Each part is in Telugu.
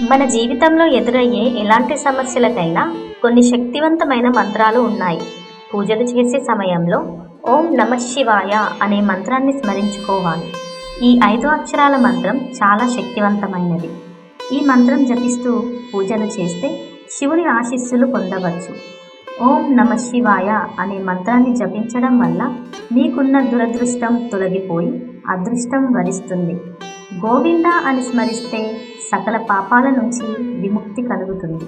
మన జీవితంలో ఎదురయ్యే ఎలాంటి సమస్యలకైనా కొన్ని శక్తివంతమైన మంత్రాలు ఉన్నాయి. పూజలు చేసే సమయంలో ఓం నమ శివాయ అనే మంత్రాన్ని స్మరించుకోవాలి. ఈ ఐదు అక్షరాల మంత్రం చాలా శక్తివంతమైనది. ఈ మంత్రం జపిస్తూ పూజలు చేస్తే శివుని ఆశీస్సులు పొందవచ్చు. ఓం నమ శివాయ అనే మంత్రాన్ని జపించడం వల్ల మీకున్న దురదృష్టం తొలగిపోయి అదృష్టం వరిస్తుంది. గోవింద అని స్మరిస్తే సకల పాపాల నుంచి విముక్తి కలుగుతుంది.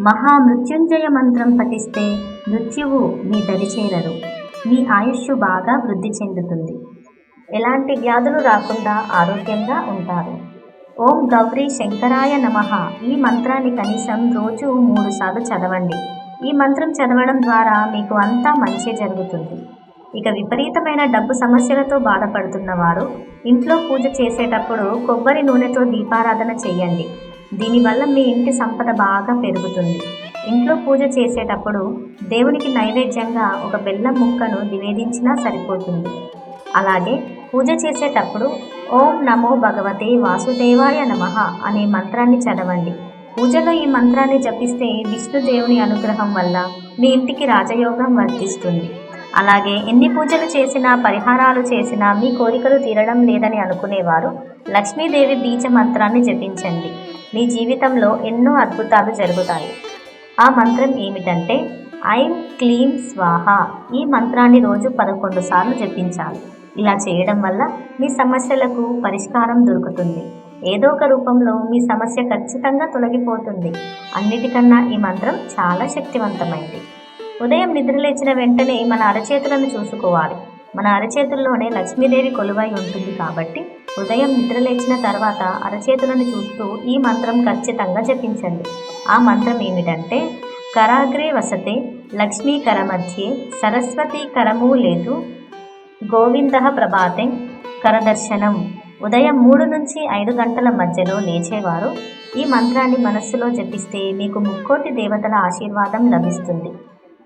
మహామృత్యుంజయ మంత్రం పఠిస్తే మృత్యువు మీ దరి చేరరు. మీ ఆయుష్ బాగా వృద్ధి చెందుతుంది. ఎలాంటి వ్యాధులు రాకుండా ఆరోగ్యంగా ఉంటారు. ఓం గౌరీ శంకరాయ నమః. ఈ మంత్రాన్ని కనీసం రోజు మూడు సార్లు చదవండి. ఈ మంత్రం చదవడం ద్వారా మీకు అంతా మంచి జరుగుతుంది. ఇక విపరీతమైన డబ్బు సమస్యలతో బాధపడుతున్న వారు ఇంట్లో పూజ చేసేటప్పుడు కొబ్బరి నూనెతో దీపారాధన చేయండి. దీనివల్ల మీ ఇంటి సంపద బాగా పెరుగుతుంది. ఇంట్లో పూజ చేసేటప్పుడు దేవునికి నైవేద్యంగా ఒక బెల్లం ముక్కను నివేదించినా సరిపోతుంది. అలాగే పూజ చేసేటప్పుడు ఓం నమో భగవతే వాసుదేవాయ నమః అనే మంత్రాన్ని చదవండి. పూజలో ఈ మంత్రాన్ని జపిస్తే విష్ణుదేవుని అనుగ్రహం వల్ల మీ ఇంటికి రాజయోగం వర్తిస్తుంది. అలాగే ఎన్ని పూజలు చేసినా పరిహారాలు చేసినా మీ కోరికలు తీరడం లేదని అనుకునేవారు లక్ష్మీదేవి బీజ మంత్రాన్ని జపించండి. మీ జీవితంలో ఎన్నో అద్భుతాలు జరుగుతాయి. ఆ మంత్రం ఏమిటంటే ఐం క్లీం స్వాహ. ఈ మంత్రాన్ని రోజు పదకొండు సార్లు జపించాలి. ఇలా చేయడం వల్ల మీ సమస్యలకు పరిష్కారం దొరుకుతుంది. ఏదో ఒక రూపంలో మీ సమస్య ఖచ్చితంగా తొలగిపోతుంది. అన్నిటికన్నా ఈ మంత్రం చాలా శక్తివంతమైంది. ఉదయం నిద్రలేచిన వెంటనే మన అరచేతులను చూసుకోవాలి. మన అరచేతుల్లోనే లక్ష్మీదేవి కొలువై ఉంటుంది కాబట్టి ఉదయం నిద్రలేచిన తర్వాత అరచేతులను చూస్తూ ఈ మంత్రం ఖచ్చితంగా జపించండి. ఆ మంత్రం ఏమిటంటే కరాగ్రే వసతే లక్ష్మీ కరమధ్యే సరస్వతి కరము లేదు గోవింద ప్రభాతే కరదర్శనం. ఉదయం మూడు నుంచి ఐదు గంటల మధ్యలో లేచేవారు. ఈ మంత్రాన్ని మనస్సులో జపిస్తే మీకు ముక్కోటి దేవతల ఆశీర్వాదం లభిస్తుంది.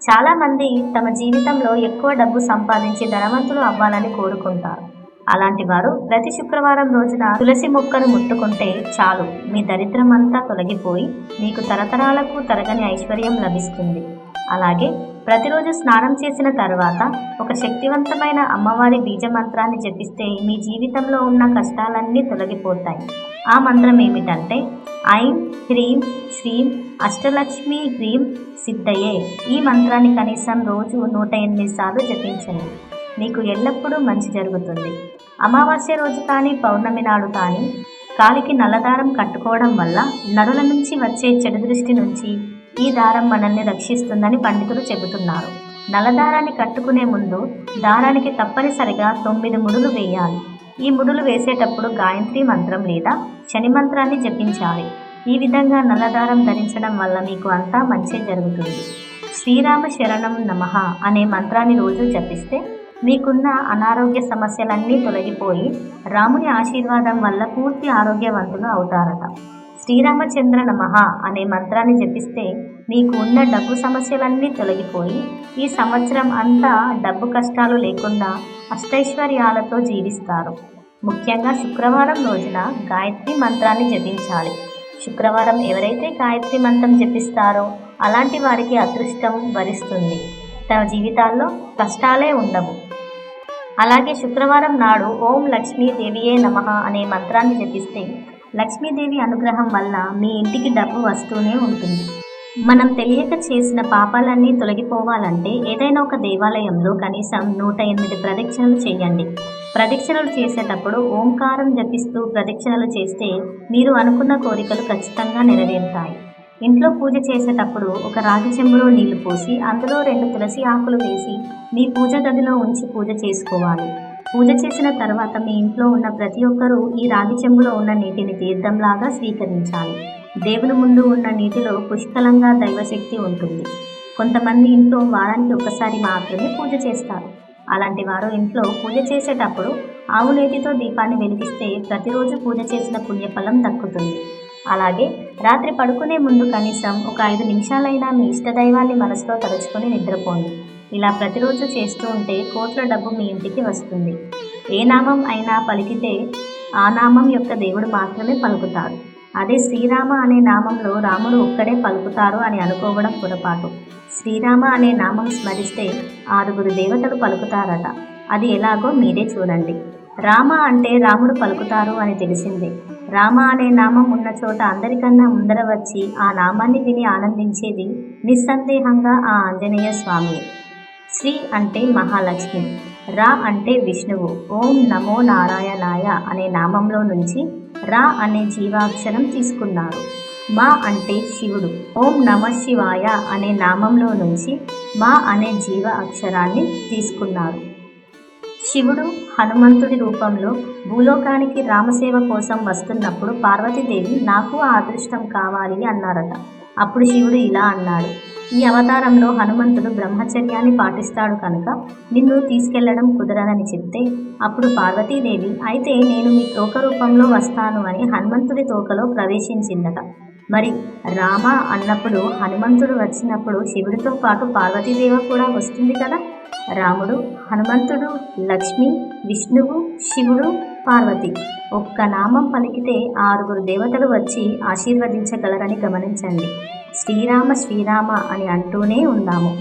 చాలామంది తమ జీవితంలో ఎక్కువ డబ్బు సంపాదించి ధనవంతులు అవ్వాలని కోరుకుంటారు. అలాంటి వారు ప్రతి శుక్రవారం రోజున తులసి మొక్కను ముట్టుకుంటే చాలు. మీ దరిద్రం అంతా తొలగిపోయి మీకు తరతరాలకు తరగని ఐశ్వర్యం లభిస్తుంది. అలాగే ప్రతిరోజు స్నానం చేసిన తర్వాత ఒక శక్తివంతమైన అమ్మవారి బీజ మంత్రాన్ని జపిస్తే మీ జీవితంలో ఉన్న కష్టాలన్నీ తొలగిపోతాయి. ఆ మంత్రం ఏమిటంటే ఐం హ్రీం శ్రీం అష్టలక్ష్మి హ్రీం సిద్ధయే. ఈ మంత్రాన్ని కనీసం రోజు నూట ఎనిమిది సార్లు జపించండి. మీకు ఎల్లప్పుడూ మంచి జరుగుతుంది. అమావాస్య రోజు కానీ పౌర్ణమి నాడు కానీ కాలికి నల్లదారం కట్టుకోవడం వల్ల నరుల నుంచి వచ్చే చెడు దృష్టి నుంచి ఈ దారం మనల్ని రక్షిస్తుందని పండితులు చెబుతున్నారు. నలదారాన్ని కట్టుకునే ముందు దారానికి తప్పనిసరిగా తొమ్మిది ముడులు వేయాలి. ఈ ముడులు వేసేటప్పుడు గాయత్రి మంత్రం లేదా శని మంత్రాన్ని జపించాలి. ఈ విధంగా నల్లదారం ధరించడం వల్ల మీకు అంతా మంచి జరుగుతుంది. శ్రీరామ శరణం నమః అనే మంత్రాన్ని రోజు జపిస్తే మీకున్న అనారోగ్య సమస్యలన్నీ తొలగిపోయి రాముని ఆశీర్వాదం వల్ల పూర్తి ఆరోగ్యవంతులు అవుతారట. శ్రీరామచంద్ర నమః అనే మంత్రాన్ని జపిస్తే మీకు ఉన్న డబ్బు సమస్యలన్నీ తొలగిపోయి ఈ సంవత్సరం అంతా డబ్బు కష్టాలు లేకుండా అష్టైశ్వర్యాలతో జీవిస్తారు. ముఖ్యంగా శుక్రవారం రోజున గాయత్రి మంత్రాన్ని జపించాలి. శుక్రవారం ఎవరైతే గాయత్రి మంత్రం జపిస్తారో అలాంటి వారికి అదృష్టం వరిస్తుంది. తమ జీవితాల్లో కష్టాలే ఉండవు. అలాగే శుక్రవారం నాడు ఓం లక్ష్మీదేవియే నమః అనే మంత్రాన్ని జపిస్తే లక్ష్మీదేవి అనుగ్రహం వల్ల మీ ఇంటికి డబ్బు వస్తూనే ఉంటుంది. మనం తెలియక చేసిన పాపాలన్నీ తొలగిపోవాలంటే ఏదైనా ఒక దేవాలయంలో కనీసం నూట ఎనిమిది ప్రదక్షిణలు చేయండి. ప్రదక్షిణలు చేసేటప్పుడు ఓంకారం జపిస్తూ ప్రదక్షిణలు చేస్తే మీరు అనుకున్న కోరికలు ఖచ్చితంగా నెరవేరుతాయి. ఇంట్లో పూజ చేసేటప్పుడు ఒక రాగి చెంబులో నీళ్ళు పోసి అందులో రెండు తులసి ఆకులు వేసి మీ పూజ గదిలో ఉంచి పూజ చేసుకోవాలి. పూజ చేసిన తర్వాత మీ ఇంట్లో ఉన్న ప్రతి ఒక్కరూ ఈ రాగి చెంబులో ఉన్న నీటిని తీర్థంలాగా స్వీకరించాలి. దేవుని ముందు ఉన్న నీటిలో పుష్కలంగా దైవశక్తి ఉంటుంది. కొంతమంది ఇంట్లో వారానికి ఒకసారి మాత్రమే పూజ చేస్తారు. అలాంటి వారు ఇంట్లో పూజ చేసేటప్పుడు ఆవు నేతితో దీపాన్ని వెలిగిస్తే ప్రతిరోజు పూజ చేసిన పుణ్యఫలం దక్కుతుంది. అలాగే రాత్రి పడుకునే ముందు కనీసం ఒక ఐదు నిమిషాలైనా మీ ఇష్టదైవాన్ని మనసులో తలుచుకొని నిద్రపోండి. ఇలా ప్రతిరోజు చేస్తూ ఉంటే కోట్ల డబ్బు మీ ఇంటికి వస్తుంది. ఏ నామం అయినా పలికితే ఆ నామం యొక్క దేవుడు మాత్రమే పలుకుతాడు. అదే శ్రీరామ అనే నామంలో రాముడు ఒక్కడే పలుకుతారు అని అనుకోవడం పొరపాటు. శ్రీరామ అనే నామం స్మరిస్తే ఆరుగురు దేవతలు పలుకుతారట. అది ఎలాగో మీరే చూడండి. రామ అంటే రాముడు పలుకుతారు అని తెలిసిందే. రామ అనే నామం ఉన్న చోట అందరికన్నా ముందర వచ్చి ఆ నామాన్ని విని ఆనందించేది నిస్సందేహంగా ఆ ఆంజనేయ స్వామి. శ్రీ అంటే మహాలక్ష్మి రా అంటే విష్ణువు ఓం నమో నారాయణాయ అనే నామంలో నుంచి రా అనే జీవాక్షరం తీసుకున్నారు. మా అంటే శివుడు ఓం నమ శివాయ అనే నామంలో నుంచి మా అనే జీవ అక్షరాన్ని తీసుకున్నారు. శివుడు హనుమంతుడి రూపంలో భూలోకానికి రామసేవ కోసం వస్తున్నప్పుడు పార్వతీదేవి నాకు ఆ అదృష్టం కావాలి అన్నారట. అప్పుడు శివుడు ఇలా అన్నాడు ఈ అవతారంలో హనుమంతుడు బ్రహ్మచర్యాన్ని పాటిస్తాడు కనుక నిన్ను తీసుకెళ్ళడం కుదరదని చెప్తే అప్పుడు పార్వతీదేవి అయితే నేను మీ తోక రూపంలో వస్తాను అని హనుమంతుడి తోకలో ప్రవేశించిందట. మరి రామ అన్నప్పుడు హనుమంతుడు వచ్చినప్పుడు శివుడితో పాటు పార్వతీదేవి కూడా వస్తుంది కదా? రాముడు హనుమంతుడు లక్ష్మి విష్ణువు శివుడు పార్వతి ఒక్క నామం పలికితే ఆరుగురు దేవతలు వచ్చి ఆశీర్వదించగలరని గమనించండి. శ్రీరామ శ్రీరామ అని అంటూనే ఉందాము.